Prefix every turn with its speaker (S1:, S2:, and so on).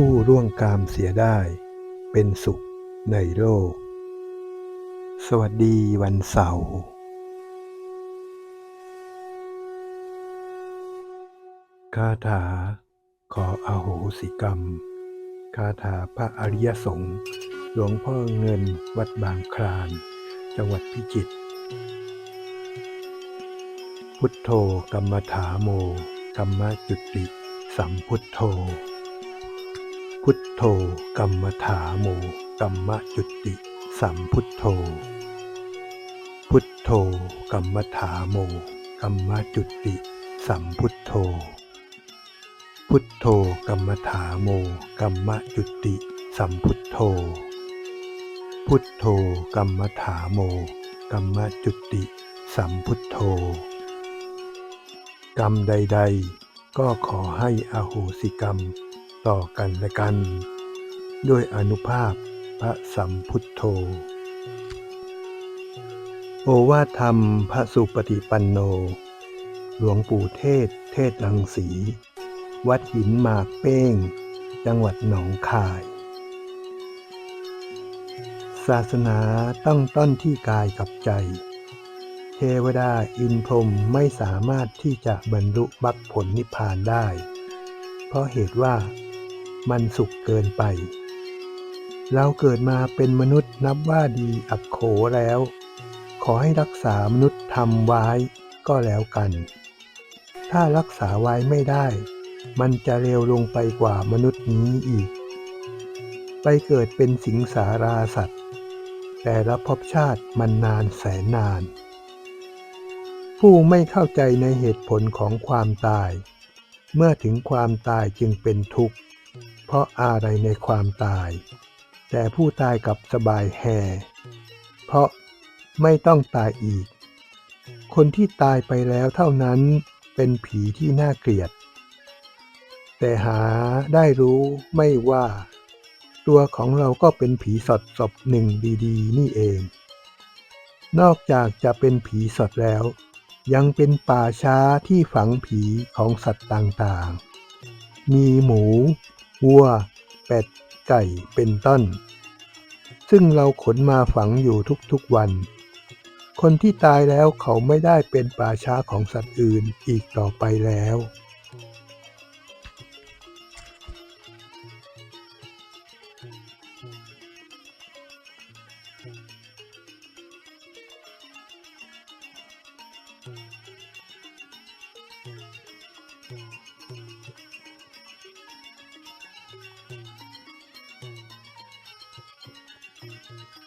S1: ผู้ร่วงกามเสียได้ เป็นสุขในโลก สวัสดีวันเสาร์คาถา ขออโหสิกรรม คาถาพระอริยสงฆ์หลวงพ่อเงินวัดบางคลาน จังหวัดพิจิตรพุทโธกรรมฐาโมกรรมจุติ สัมพุทโธ พุทโธกรรมฐาโมกรรมจุติ สัมพุทโธ พุทโธกรรมฐาโมกรรมจุติ สัมพุทโธ พุทโธกรรมฐาโมกรรมจุติ สัมพุทโธ พุทโธกรรมฐาโมกรรมจุติ สัมพุทโธ กรรมใด ๆ ก็ขอให้อโหสิกรรม ต่อกันและกัน ด้วยอนุภาพพระสัมพุทโธ โอวาทธรรมพระสุปฏิปันโน หลวงปู่เทศ เทศรังสี วัดหินหมากเป้ง จังหวัดหนองคาย ศาสนาตั้งต้นที่กายกับใจ เทวดาอินพรหมไม่สามารถที่จะบรรลุมรรคผลนิพพานได้ เพราะเหตุว่า มันสุขเกินไป เราเกิดมาเป็นมนุษย์นับว่าดีอักโขแล้ว ขอให้รักษามนุษย์ทำไว้ก็แล้วกัน ถ้ารักษาไว้ไม่ได้ มันจะเร็วลงไปกว่ามนุษย์นี้อีก ไปเกิดเป็นสิงสาราสัตว์ แต่ละภพชาติมันนานแสนนาน ผู้ไม่เข้าใจในเหตุผลของความตาย เมื่อถึงความตายจึงเป็นทุกข์ เพราะอะไรในความตาย แต่ผู้ตายกับสบายแห่เพราะไม่ต้องตายอีก คนที่ตายไปแล้วเท่านั้นเป็นผีที่น่าเกลียด แต่หาได้รู้ไม่ว่า ตัวของเราก็เป็นผีสดศพหนึ่งดีๆ นี่เอง นอกจากจะเป็นผีสดแล้ว ยังเป็นป่าช้าที่ฝังผีของสัตว์ต่างๆ มีหมู วัว เป็ด ไก่เป็นต้น ซึ่งเราขนมาฝังอยู่ทุกๆวัน คนที่ตายแล้วเขาไม่ได้เป็นป่าช้าของสัตว์อื่นอีกต่อไปแล้ว
S2: Thank Thank you.